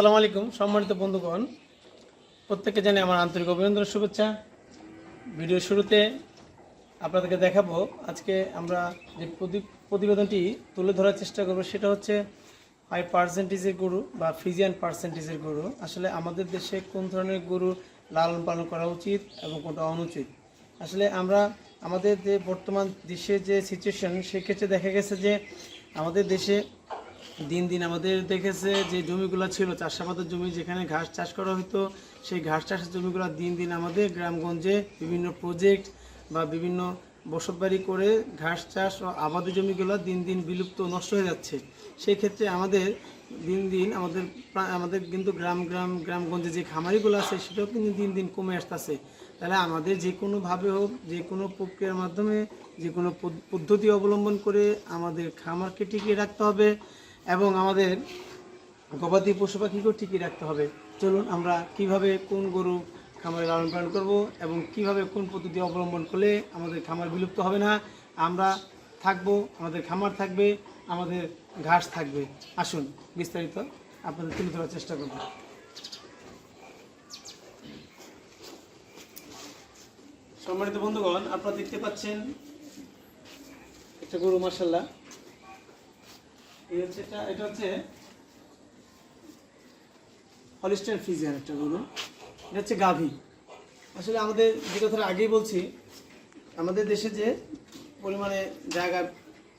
আসসালামু আলাইকুম, সম্মানিত বন্ধুগণ। প্রত্যেককে জানি আমার আন্তরিক অভিনন্দন, শুভেচ্ছা। ভিডিওর শুরুতে আপনাদেরকে দেখাবো, আজকে আমরা যে প্রতি- প্রতিবেদনটি তুলে ধরার চেষ্টা করব, সেটা হচ্ছে হাই পার্সেন্টেজের গরু বা ফ্রিজিয়ান পার্সেন্টেজের গরু। আসলে আমাদের দেশে কোন ধরনের গরু লালন পালন করা উচিত এবং কোনটা অনুচিত? আসলে আমরা আমাদের যে বর্তমান দেশে যে সিচুয়েশন সেক্ষেত্রে দেখা গেছে যে আমাদের দেশে দিন দিন আমাদের দেখেছে যে জমিগুলো ছিল, চাষাবাদের জমি, যেখানে ঘাস চাষ করা হতো, সেই ঘাস চাষের জমিগুলো দিন দিন আমাদের গ্রামগঞ্জে বিভিন্ন প্রজেক্ট বা বিভিন্ন বসতবাড়ি করে ঘাস চাষ ও আবাদি জমিগুলো দিন দিন বিলুপ্ত নষ্ট হয়ে যাচ্ছে। সেই ক্ষেত্রে আমাদের দিন দিন আমাদের আমাদের কিন্তু গ্রাম গ্রাম, গ্রামগঞ্জে যে খামারিগুলো আছে, সেটাও কিন্তু দিন দিন কমে আসতেছে। তাহলে আমাদের যে কোনোভাবে হোক, যে কোনো প্রক্রিয়ার মাধ্যমে, যে কোনো পদ- পদ্ধতি অবলম্বন করে আমাদের খামারকে টিকিয়ে রাখতে হবে। এবং আমাদের গবাদি পশু পাখিকেও টিকিয়ে রাখতে হবে। চলুন, আমরা কীভাবে কোন গরু খামারে লালন পালন করব এবং কীভাবে কোন পদ্ধতি অবলম্বন করলে আমাদের খামার বিলুপ্ত হবে না? আমরা থাকব, আমাদের খামার থাকবে, আমাদের ঘাস থাকবে। আসুন, বিস্তারিত আপনাদের তুলে ধরার চেষ্টা করব। সম্মানিত বন্ধুগণ, আপনারা দেখতে পাচ্ছেন একটা গরু মার্শাল্লাহ এই হচ্ছে এটা এটা হচ্ছে হলিস্টাইন ফ্রিজিয়ান একটা গরু। এটা হচ্ছে গাভী। আসলে আমাদের যে কথাটা আগেই বলছি আমাদের দেশে যে পরিমাণে জায়গা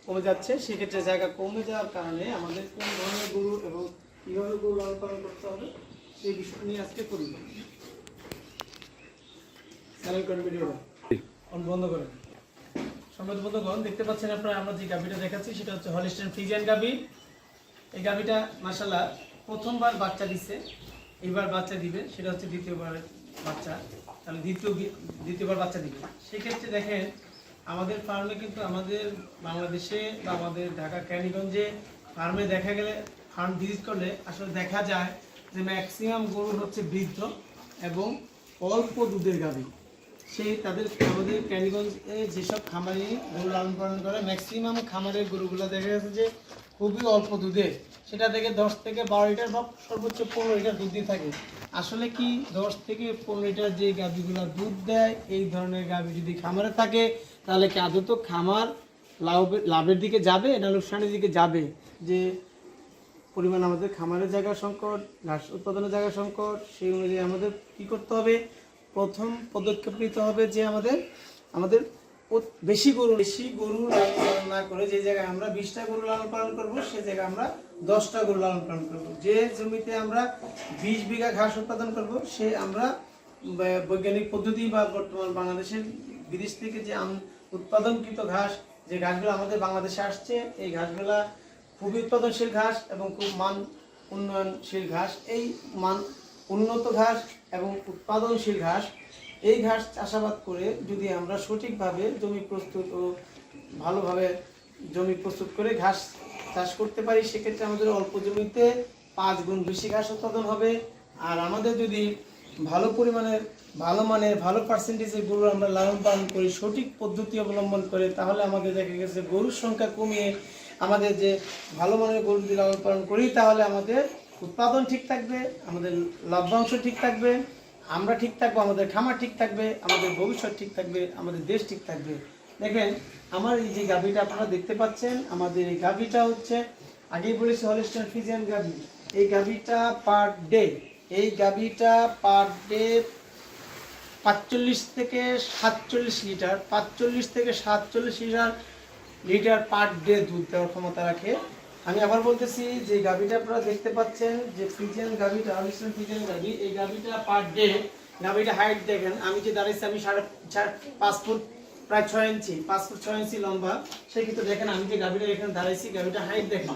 কমে যাচ্ছে সেক্ষেত্রে জায়গা কমে যাওয়ার কারণে আমাদের কোন ধরনের গরু এবং কীভাবে গরু লালন পালন করতে হবে সেই বিষয় নিয়ে আজকে করি চ্যানেল করেন বন্ধ করেন। সম্মত বন্ধুগণ, দেখতে পাচ্ছেন আপনারা, আমরা যে গাভিটা দেখাচ্ছি, সেটা হচ্ছে হলিস্টাইন ফ্রিজিয়ান গাভি। এই গাভিটা মাসাল্লাহ প্রথমবার বাচ্চা দিচ্ছে এইবার বাচ্চা দিবে, সেটা হচ্ছে দ্বিতীয়বার বাচ্চা, তাহলে দ্বিতীয় দ্বিতীয়বার বাচ্চা দিবে। সেক্ষেত্রে দেখেন, আমাদের ফার্মে কিন্তু আমাদের বাংলাদেশে বা আমাদের ঢাকা ক্যানিগঞ্জে ফার্মে দেখা গেলে, ফার্ম ভিজিট করলে আসলে দেখা যায় যে ম্যাক্সিমাম গরু হচ্ছে বৃদ্ধ এবং অল্প দুধের গাভী। সেই তাদের আমাদের ক্যানিগঞ্জে যেসব খামারি গরু লালন পালন করে ম্যাক্সিমাম খামারের গরুগুলো দেখা গেছে যে খুবই অল্প দুধে। সেটা থেকে দশ থেকে বারো লিটার বা সর্বোচ্চ পনেরো লিটার দুধ দিয়ে থাকে। আসলে কি দশ থেকে পনেরো লিটার যে গাভীগুলো দুধ দেয়, এই ধরনের গাভী যদি খামারে থাকে, তাহলে কি আদৌ তো খামার লাভের লাভের দিকে যাবে না লোকসানের দিকে যাবে? যে পরিমাণ আমাদের খামারের জায়গা সংকট, ঘাস উৎপাদনের জায়গা সংকট, সেই অনুযায়ী আমাদের কি করতে হবে? প্রথম পদক্ষেপ নিতে হবে যে আমাদের আমাদের বেশি গরু বেশি গরু লালন পালন না করে যে জায়গায় আমরা বিশটা গরু লালন পালন করব, সে জায়গায় আমরা দশটা গরু লালন পালন করব। যে জমিতে আমরা বিশ বিঘা ঘাস উৎপাদন করব, সে আমরা বৈজ্ঞানিক পদ্ধতি বা বর্তমান বাংলাদেশের বিদেশ থেকে যে উৎপাদনকৃত ঘাস, যে ঘাসগুলো আমাদের বাংলাদেশে আসছে, এই ঘাসগুলা খুবই উৎপাদনশীল ঘাস এবং খুব মান উন্নয়নশীল ঘাস। এই মান উন্নত ঘাস এবং উৎপাদনশীল ঘাস, এই ঘাস চাষাবাদ করে যদি আমরা সঠিকভাবে জমি প্রস্তুত ও ভালোভাবে জমি প্রস্তুত করে ঘাস চাষ করতে পারি, সেক্ষেত্রে আমাদের অল্প জমিতে পাঁচ গুণ বেশি ঘাস উৎপাদন হবে। আর আমাদের যদি ভালো পরিমাণের ভালো মানের, ভালো পার্সেন্টেজের গরু আমরা লালন পালন করি, সঠিক পদ্ধতি অবলম্বন করে, তাহলে আমাদের দেখা গেছে গরুর সংখ্যা কমিয়ে আমাদের যে ভালো মানের গরু যদি লালন পালন করি, তাহলে আমাদের উৎপাদন ঠিক থাকবে, আমাদের লভ্যাংশ ঠিক থাকবে, আমরা ঠিক থাকব, আমাদের খামার ঠিক থাকবে, আমাদের ভবিষ্যৎ ঠিক থাকবে, আমাদের দেশ ঠিক থাকবে। দেখেন আমার এই যে গাভীটা আপনারা দেখতে পাচ্ছেন, আমাদের এই গাভীটা হচ্ছে, আগেই বলেছি হলিস্টার ফিজিয়ান গাভী। এই গাভীটা পার ডে এই গাভীটা পার ডে পাঁচচল্লিশ থেকে সাতচল্লিশ লিটার, পাঁচচল্লিশ থেকে সাতচল্লিশ লিটার লিটার পার ডে দুধ দেওয়ার ক্ষমতা রাখে। আমি আবার বলতেছি যে গাভীটা আপনারা দেখতে পাচ্ছেন, যে ফ্রিজিয়ান গাভিটা আলিস্টান ফ্রিজিয়ান গাভী, এই গাভীটা পার ডে গাভীটা হাইট দেখেন, আমি যে দাঁড়িয়েছি আমি সাড়ে পাঁচ ফুট, প্রায় ছয় ইঞ্চি, পাঁচ ফুট ছয় ইঞ্চি লম্বা সেই কিন্তু দেখেন আমি যে গাভীটা এখানে দাঁড়াইছি, গাভিটা হাইট দেখেন।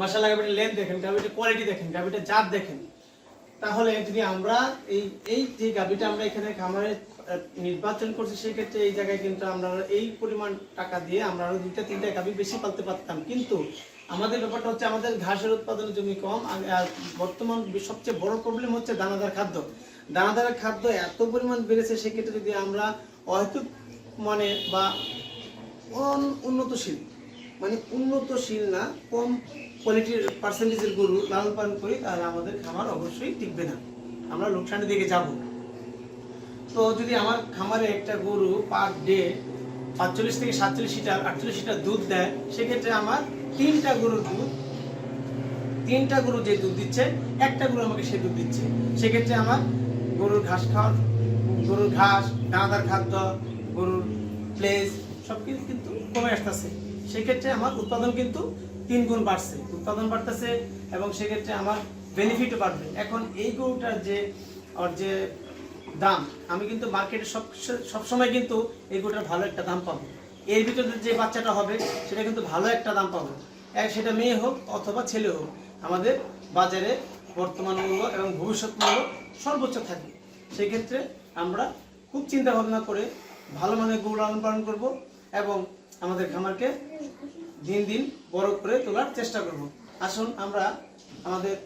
মশালা গাভীটা লেন্থ দেখেন গাভীটা কোয়ালিটি দেখেন গাভীটা জাত দেখেন। তাহলে যদি আমরা এই এই যে গাভীটা আমরা এখানে খামারে নির্বাচন করছি সেই ক্ষেত্রে এই জায়গায় কিন্তু আমরা এই পরিমাণ টাকা দিয়ে আমরা আরও দুইটা, তিনটা গাভী বেশি পালতে পারতাম। কিন্তু আমাদের ব্যাপারটা হচ্ছে আমাদের ঘাসের উৎপাদনের জমি কম, আর আর বর্তমান সবচেয়ে বড় প্রবলেম হচ্ছে দানাদার খাদ্য। দানাদার খাদ্য এত পরিমাণ বেড়েছে, সেক্ষেত্রে যদি আমরা অহেতুক মানে বা অন- উন্নতশীল মানে উন্নতশীল না, কম কোয়ালিটির পার্সেন্টেজের গরু লালন পালন করি, তাহলে আমাদের খামার অবশ্যই টিকবে না। আমরা লোকসানের দিকে যাব। তো যদি আমার খামারে একটা গরু পার ডে পাঁচচল্লিশ থেকে সাতচল্লিশ লিটার, আটচল্লিশ লিটার দুধ দেয়, সেক্ষেত্রে আমার তিনটা গরুর দুধ, তিনটা গরু যে দুধ দিচ্ছে, একটা গরু আমাকে সে দুধ দিচ্ছে। সেক্ষেত্রে আমার গরুর ঘাস খাওয়ার, গরুর ঘাস, দানাদার খাদ্য, গরুর প্লেস সব কিছু কিন্তু কমে আসতেছে। সেক্ষেত্রে আমার উৎপাদন কিন্তু তিন গুণ বাড়ছে, উৎপাদন বাড়তেছে এবং সেক্ষেত্রে আমার বেনিফিটও বাড়বে। এখন এই গরুটার যে ওর যে দাম, আমি কিন্তু মার্কেটে সব সবসময় কিন্তু এই গরুটার ভালো একটা দাম পাবো। এর ভিতরে যে বাচ্চাটা হবে, সেটা কিন্তু ভালো একটা দাম পাবো। এক সেটা মেয়ে হোক অথবা ছেলে হোক, আমাদের বাজারে বর্তমান মূল্য এবং ভবিষ্যৎ মূল্য সর্বোচ্চ থাকে। সেক্ষেত্রে আমরা খুব চিন্তা ভাবনা করে ভালো মানের গরু লালন পালন করব এবং আমাদের খামারকে দিন দিন বড় করে তোলার চেষ্টা করব। আসুন আমরা আমাদের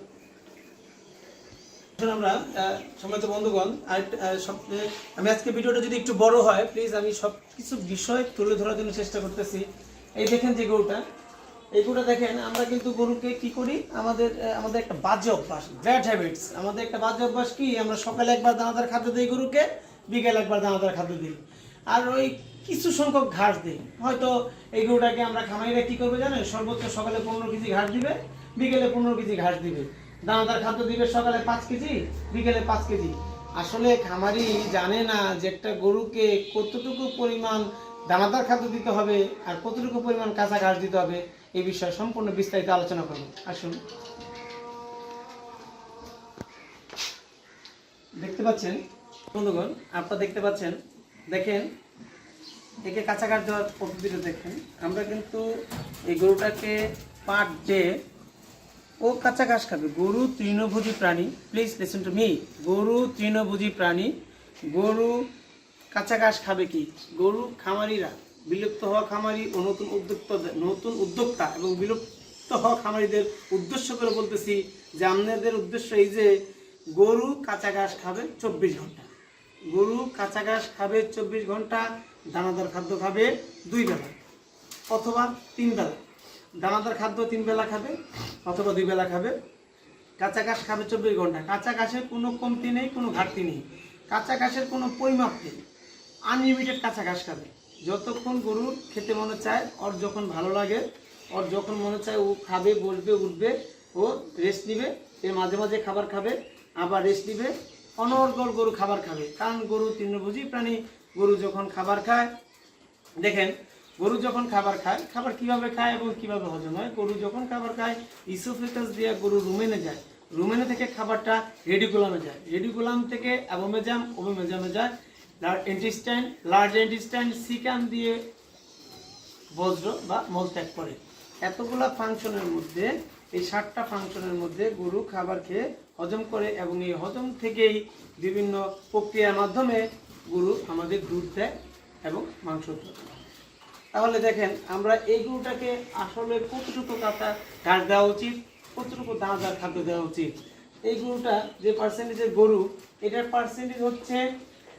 আমরা সম্মানিত বন্ধুগণ আর আমি আজকে ভিডিওটা যদি একটু বড় হয় প্লিজ আমি সব কিছু বিষয় তুলে ধরার জন্য চেষ্টা করতেছি। এই দেখেন যে গরুটা। এই গরুটা দেখেন, আমরা কিন্তু গরুকে কি করি? আমাদের আমাদের একটা বাজে অভ্যাস ব্যাড হ্যাবিটস আমাদের একটা বাজে অভ্যাস কি? আমরা সকালে একবার দানাদার খাদ্য দিই গরুকে, বিকেলে একবার দানাদার খাদ্য দিই। আর ওই কিছু সংখ্যক ঘাস দিই। হয়তো এই গরুটাকে আমরা খামারিরা কি করবে জানেন সর্বোচ্চ সকালে পনেরো কেজি ঘাস দিবে, বিকেলে পনেরো কেজি ঘাস দিবে। দানাদার খাদ্য দিবে সকালে পাঁচ কেজি, বিকেলে পাঁচ কেজি। আসলে খামারি জানে না যে একটা গরুকে কতটুকু পরিমাণ দানাদার খাদ্য দিতে হবে আর কতটুকু পরিমাণ কাঁচা ঘাস দিতে হবে এই বিষয়ে সম্পূর্ণ বিস্তারিত আলোচনা করব। আসুন। দেখতে পাচ্ছেন, বন্ধুগণ, আপনারা দেখতে পাচ্ছেন, দেখেন একে কাঁচা দেওয়ার পদ্ধতিটা দেখেন। আমরা কিন্তু এই গরুটাকে পার ডে ও কাঁচা ঘাস খাবে। গরু তৃণভোজী প্রাণী। প্লিজ লিসেন টু মি গরু তৃণভোজী প্রাণী। গরু কাঁচা ঘাস খাবে কি? গরু খামারিরা, বিলুপ্ত হওয়া খামারি ও নতুন উদ্যোক্তা নতুন উদ্যোক্তা এবং বিলুপ্ত হওয়া খামারিদের উদ্দেশ্য করে বলতেছি যে আপনাদের উদ্দেশ্য এই যে গরু কাঁচা ঘাস খাবে চব্বিশ ঘণ্টা। গরু কাঁচা ঘাস খাবে চব্বিশ ঘণ্টা দানাদার খাদ্য খাবে দুই বেলা অথবা তিন বেলা। দানাদার খাদ্য তিন বেলা খাবে অথবা দুই বেলা খাবে। কাঁচা ঘাস খাবে চব্বিশ ঘণ্টা। কাঁচা ঘাসের কোনো কমতি নেই, কোনো ঘাটতি নেই। কাঁচা ঘাসের কোনো পরিমাপ নেই। আনলিমিটেড কাঁচা ঘাস খাবে। যতক্ষণ গরুর খেতে মনে চায়, ওর যখন ভালো লাগে, ওর যখন মনে চায় ও খাবে, বসবে, উঠবে, ও রেস্ট নিবে এর মাঝে মাঝে খাবার খাবে, আবার রেস্ট নিবে, অনর্গল গরু খাবার খাবে। কারণ গরু তৃণভোজী প্রাণী গরু যখন খাবার খায়, দেখেন, গরু যখন খাবার খায়, খাবার কীভাবে খায় এবং কীভাবে হজম হয়? গরু যখন খাবার খায় ইসোফেকাস দিয়ে গরু রুমেনে যায়। রুমেনে থেকে খাবারটা রেডিকুলামে যায়। রেডিকুলাম থেকে অ্যাবোমেজাম ওবোমেজামে যায়। ইন্টেস্টাইন লার্জ ইন্টেস্টাইন সিকাম দিয়ে বজ্র বা মল ত্যাগ করে। এতগুলা ফাংশনের মধ্যে, এই ষাটটা ফাংশনের মধ্যে গরু খাবার খেয়ে হজম করে এবং এই হজম থেকেই বিভিন্ন প্রক্রিয়ার মাধ্যমে গরু আমাদের দুধ দেয় এবং মাংস। তাহলে দেখেন, আমরা এই গরুটাকে আসলে কতটুকু কাঁচা ঘাস দেওয়া উচিত? কতটুকু দানাদার খাদ্য দেওয়া উচিত? এই গরুটা যে পার্সেন্টেজের গরু, এটার পার্সেন্টেজ হচ্ছে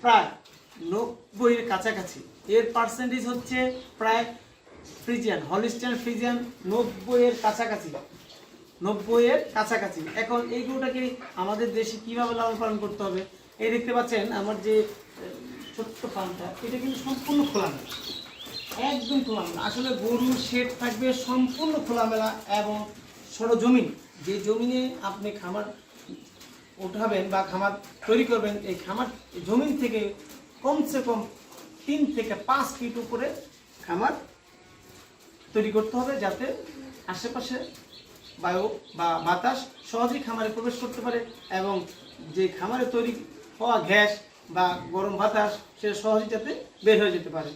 প্রায় নব্বইয়ের কাছাকাছি। এর পার্সেন্টেজ হচ্ছে প্রায় ফ্রিজিয়ান, হলিস্টান ফ্রিজিয়ান নব্বইয়ের কাছাকাছি। নব্বইয়ের কাছাকাছি। এখন এই গরুটাকে আমাদের দেশে কীভাবে লালন পালন করতে হবে? এই দেখতে পাচ্ছেন আমার যে ছোট্ট ফার্মটা, এটা কিন্তু সম্পূর্ণ খোলামেলা। একদম খোলামেলা। আসলে গরুর শেড থাকবে সম্পূর্ণ খোলামেলা এবং সরজমিন। যে জমিনে আপনি খামার উঠাবেন বা খামার তৈরি করবেন, এই খামার জমিন থেকে কমসে কম তিন থেকে পাঁচ ফিট উপরে খামার তৈরি করতে হবে যাতে আশেপাশে বায়ু বা বাতাস সহজেই খামারে প্রবেশ করতে পারে এবং যে খামারে তৈরি হওয়া গ্যাস বা গরম বাতাস, সে সহজেই যাতে বের হয়ে যেতে পারে।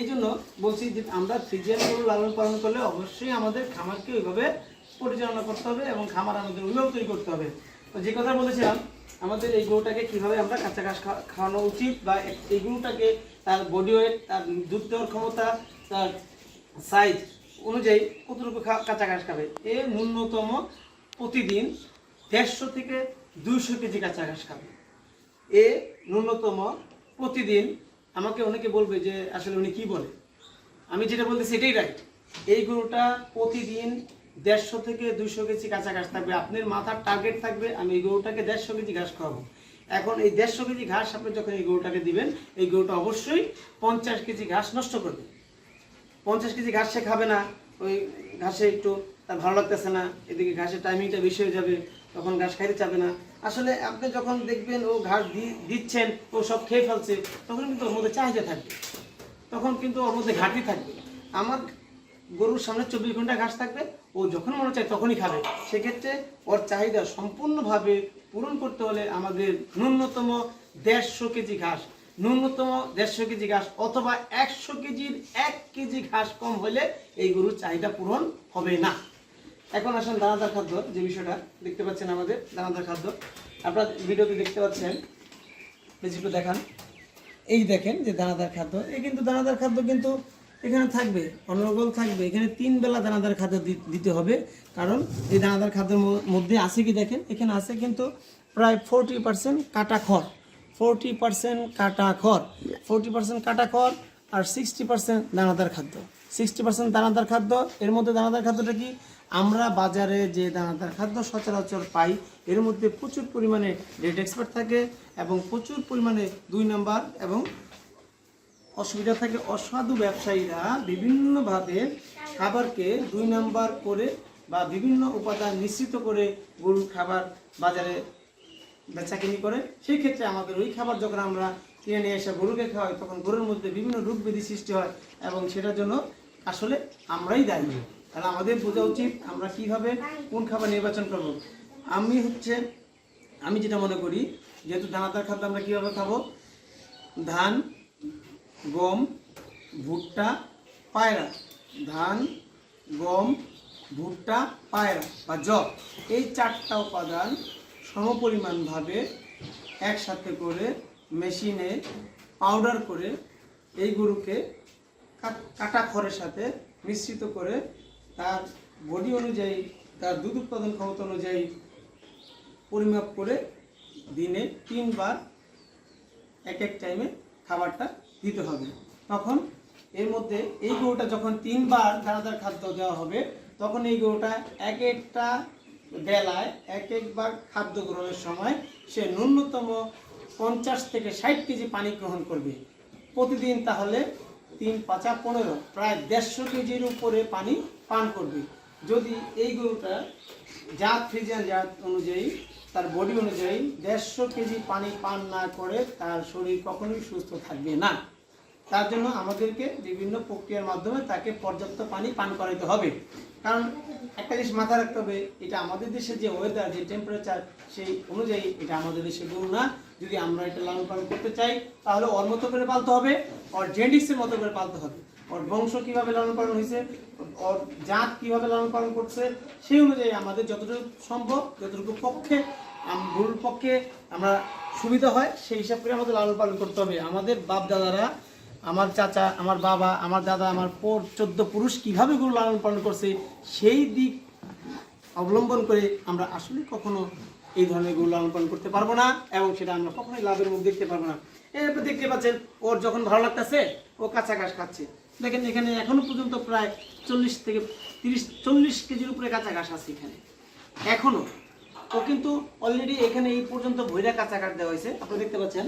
এই জন্য বলছি যে আমরা ফ্রিজিয়ান গরু লালন পালন করলে অবশ্যই আমাদের খামারকে ওইভাবে পরিচালনা করতে হবে এবং খামার আমাদের ওইভাবে তৈরি করতে হবে। তো যে কথা বলেছিলাম, আমাদের এই গরুটাকে কীভাবে আমরা কাঁচা ঘাস খাওয়ানো উচিত বা এই গরুটাকে তার বডি ওয়েট তার দুধ দেওয়ার ক্ষমতা, তার সাইজ অনুযায়ী কতটুকু কাঁচা ঘাস খাবে? এ ন্যূনতম প্রতিদিন দেড়শো থেকে দুইশো কেজি কাঁচা ঘাস খাবে। এ ন্যূনতম প্রতিদিন আমাকে অনেকে বলবে যে আসলে উনি কি বলে? আমি যেটা বলতে সেটাই রাইট এই গরুটা প্রতিদিন দেড়শো থেকে দুশো কেজি কাঁচা ঘাস থাকবে। আপনার মাথার টার্গেট থাকবে, আমি এই গরুটাকে দেড়শো কেজি ঘাস খাওয়াবো। এখন এই দেড়শো কেজি ঘাস আপনি যখন এই গরুটাকে দিবেন, এই গরুটা অবশ্যই পঞ্চাশ কেজি ঘাস নষ্ট করবে। পঞ্চাশ কেজি ঘাস সে খাবে না, ওই ঘাসে একটু তার ভালো লাগতেছে না, এদিকে ঘাসের টাইমিংটা বেশি হয়ে যাবে, তখন ঘাস খাইতে চাবে না। আসলে আপনি যখন দেখবেন ও ঘাস দিচ্ছেন, ও সব খেয়ে ফেলছে, তখন কিন্তু ওর মধ্যে চাহিদা থাকবে। তখন কিন্তু ওর মধ্যে ঘাটতি থাকবে। আমার গরুর সামনে চব্বিশ ঘণ্টা ঘাস থাকবে, ও যখন মনে চায় তখনই খাবে। সেক্ষেত্রে ওর চাহিদা সম্পূর্ণভাবে পূরণ করতে হলে আমাদের ন্যূনতম দেড়শো কেজি ঘাস, ন্যূনতম দেড়শো কেজি ঘাস অথবা একশো কেজির এক কেজি ঘাস কম হলে এই গরুর চাহিদা পূরণ হবে না। এখন আসেন দানাদার খাদ্য যে বিষয়টা দেখতে পাচ্ছেন আমাদের, দানাদার খাদ্য। আপনারা ভিডিওতে দেখতে পাচ্ছেন একটু দেখান। এই দেখেন যে দানাদার খাদ্য, এই কিন্তু দানাদার খাদ্য কিন্তু এখানে থাকবে, অনর্গল থাকবে। এখানে তিন বেলা দানাদার খাদ্য দিতে হবে, কারণ এই দানাদার খাদ্যের মধ্যে আছে কি দেখেন? এখানে আছে কিন্তু প্রায় ফোরটি পার্সেন্ট কাটা খড়। ফোরটি পার্সেন্ট কাটা খড়। ফোরটি পার্সেন্ট কাটা খড় আর সিক্সটি পার্সেন্ট দানাদার খাদ্য। সিক্সটি পার্সেন্ট দানাদার খাদ্য, এর মধ্যে দানাদার খাদ্যটা কি? আমরা বাজারে যে দানাদার খাদ্য সচরাচর পাই, এর মধ্যে প্রচুর পরিমাণে রেড এক্সপার্ট থাকে এবং প্রচুর পরিমাণে দুই নাম্বার এবং অসুবিধা থাকে, অসাধু ব্যবসায়ীরা বিভিন্নভাবে খাবারকে দুই নাম্বার করে বা বিভিন্ন উপাদান মিশ্রিত করে গরুর খাবার বাজারে বেচাকিনি করে। সেই ক্ষেত্রে আমাদের ওই খাবার যখন আমরা কিনে নিয়ে এসে গরুকে খাওয়াই, তখন গরুর মধ্যে বিভিন্ন রোগ সৃষ্টি হয় এবং সেটার জন্য আসলে আমরাই দায়ী। তাহলে আমাদের বোঝা উচিত আমরা কীভাবে কোন খাবার নির্বাচন করব। আমি হচ্ছে, আমি যেটা মনে করি, যেহেতু দানাদার খাদ্য আমরা কীভাবে খাব? ধান, গম, ভুট্টা, পায়রা। ধান, গম, ভুট্টা, পায়রা বা জব এই চারটা উপাদান সমপরিমাণভাবে একসাথে করে মেশিনে পাউডার করে এই গরুকে কাট- খড়ের সাথে মিশ্রিত করে তার বডি অনুযায়ী, তার দুধ উৎপাদন ক্ষমতা অনুযায়ী পরিমাপ করে দিনে তিনবার এক এক টাইমে খাবারটা দিতে হবে। তখন এর মধ্যে এই গরুটা যখন তিনবার দানাদার খাদ্য দেওয়া হবে, তখন এই গরুটা এক একটা বেলায় এক একবার খাদ্য গ্রহণের সময় সে ন্যূনতম পঞ্চাশ থেকে ষাট কেজি পানি গ্রহণ করবে। প্রতিদিন তাহলে তিন পাঁচা পনেরো, প্রায় দেড়শো কেজির উপরে পানি পান করবে। যদি এই গরুটা জাত ফ্রিজিয়ান জাত অনুযায়ী, তার বডি অনুযায়ী দেড়শো কেজি পানি পান না করে তার শরীর কখনোই সুস্থ থাকবে না। তার জন্য আমাদেরকে বিভিন্ন প্রক্রিয়ার মাধ্যমে তাকে পর্যাপ্ত পানি পান করাইতে হবে। কারণ একটা জিনিস মাথায় রাখতে হবে, এটা আমাদের দেশের যে ওয়েদার যে টেম্পারেচার সেই অনুযায়ী এটা আমাদের দেশের গরু না। যদি আমরা এটা লালন পালন করতে চাই, তাহলে ওর মতো করে পালতে হবে, ওর জেন্ডিক্সের মতো করে পালতে হবে। ওর বংশ কীভাবে লালন পালন হয়েছে, ওর জাত কীভাবে লালন পালন করছে, সেই অনুযায়ী আমাদের যতটুকু সম্ভব, যতটুকু পক্ষে গরুর পক্ষে আমরা সুবিধা হয়, সেই হিসাব করে আমাদের লালন পালন করতে হবে। আমাদের বাপ দাদারা আমার চাচা, আমার বাবা, আমার দাদা, আমার পর চোদ্দ পুরুষ কীভাবে গরু লালন পালন করছে, সেই দিক অবলম্বন করে আমরা আসলে কখনো এই ধরনের গরু লালন পালন করতে পারব না এবং সেটা আমরা কখনোই লাভের মুখ দেখতে পারব না। এরপর দেখতে পাচ্ছেন, ওর যখন ভালো লাগতেছে, ও কাঁচা ঘাস খাচ্ছে। দেখেন এখানে এখনও পর্যন্ত প্রায় চল্লিশ থেকে তিরিশ, চল্লিশ কেজির উপরে কাঁচা ঘাস আছে এখানে। এখনও। ও কিন্তু অলরেডি এখানে এই পর্যন্ত ভৈরা কাঁচা ঘাস দেওয়া হয়েছে। আপনি দেখতে পাচ্ছেন?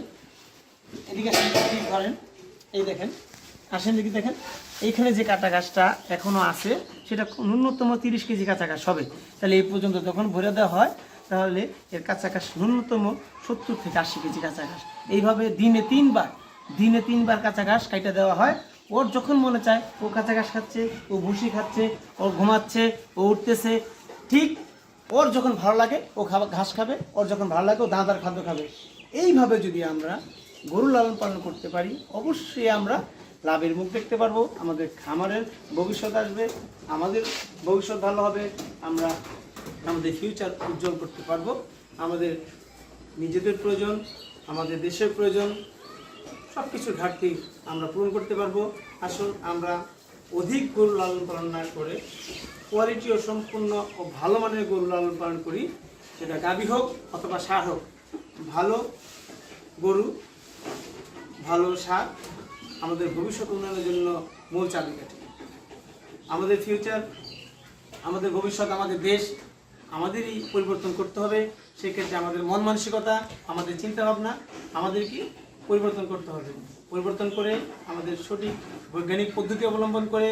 এদিকে ধরেন। এই দেখেন, আসেন দেখি দেখেন। এইখানে যে কাঁচা গাছটা এখনও আছে, সেটা ন্যূনতম তিরিশ কেজি কাঁচা ঘাস হবে। তাহলে এই পর্যন্ত যখন ভরে দেওয়া হয় তাহলে এর কাঁচা ন্যূনতম সত্তর থেকে আশি কেজি কাঁচা ঘাস এইভাবে দিনে তিনবার দিনে তিনবার কাঁচা ঘাস কাইটা দেওয়া হয়। ওর যখন মনে চায়, ও কাঁচা ঘাস খাচ্ছে, ও ভুসি খাচ্ছে, ও ঘুমাচ্ছে, ও উঠতেছে, ঠিক ওর যখন ভালো লাগে, ও খাবার ঘাস খাবে, ওর যখন ভালো লাগে, ও দাঁদার খাদ্য খাবে। এইভাবে যদি আমরা গরু লালন পালন করতে পারি, অবশ্যই আমরা লাভের মুখ দেখতে পারব, আমাদের খামারের ভবিষ্যৎ আসবে, আমাদের ভবিষ্যৎ ভালো হবে, আমরা আমাদের ফিউচার উজ্জ্বল করতে পারব। আমাদের নিজেদের প্রয়োজন, আমাদের দেশের প্রয়োজন সব কিছুর ঘাটতি আমরা পূরণ করতে পারব। আসুন, আমরা অধিক গরু লালন পালন না করে কোয়ালিটি ও সম্পূর্ণ ও ভালো মানের গরু লালন পালন করি। সেটা গাভী হোক অথবা সার হোক, ভালো গরু, ভালো সার আমাদের ভবিষ্যৎ উন্নয়নের জন্য মূল চাবিকাঠি। আমাদের ফিউচার আমাদের ভবিষ্যৎ, আমাদের দেশ আমাদেরই পরিবর্তন করতে হবে। সেক্ষেত্রে আমাদের মন মানসিকতা, আমাদের চিন্তা ভাবনা আমাদেরকে পরিবর্তন করতে হবে। পরিবর্তন করে আমাদের সঠিক বৈজ্ঞানিক পদ্ধতি অবলম্বন করে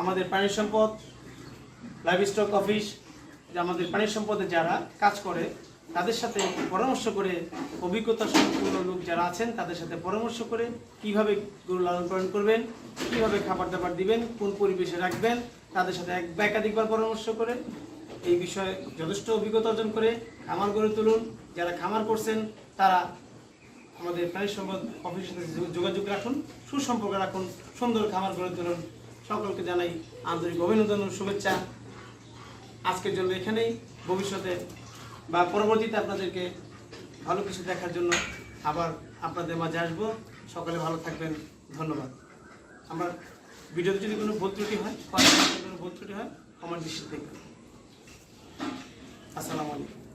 আমাদের প্রাণী সম্পদ লাইভ স্টক অফিস, আমাদের প্রাণী সম্পদে যারা কাজ করে, তাদের সাথে পরামর্শ করে অভিজ্ঞতা সম্পূর্ণ লোক যারা আছেন, তাদের সাথে পরামর্শ করে কীভাবে গরু লালন পালন করবেন, কীভাবে খাবার দাবার দিবেন, কোন পরিবেশে রাখবেন, তাদের সাথে এক একাধিকবার পরামর্শ করে এই বিষয়ে যথেষ্ট অভিজ্ঞতা অর্জন করে খামার গড়ে তুলুন। যারা খামার করছেন, তারা আমাদের প্রাণী সম্পদ অফিসের সাথে যোগাযোগ রাখুন, সুসম্পর্ক রাখুন, সুন্দর খামার গড়ে তুলুন। সকলকে জানাই আন্তরিক অভিনন্দন শুভেচ্ছা। আজকের জন্য এখানেই। ভবিষ্যতে বা পরবর্তীতে আপনাদেরকে ভালো কিছু দেখার জন্য আবার আপনাদের মাঝে আসব। সকালে ভালো থাকবেন। ধন্যবাদ। আমার ভিডিওতে যদি কোনো ভুল ত্রুটি হয়, কোনো ভুল ত্রুটি হয় আমার দৃষ্টিতে দেখবেন। আসসালামু আলাইকুম।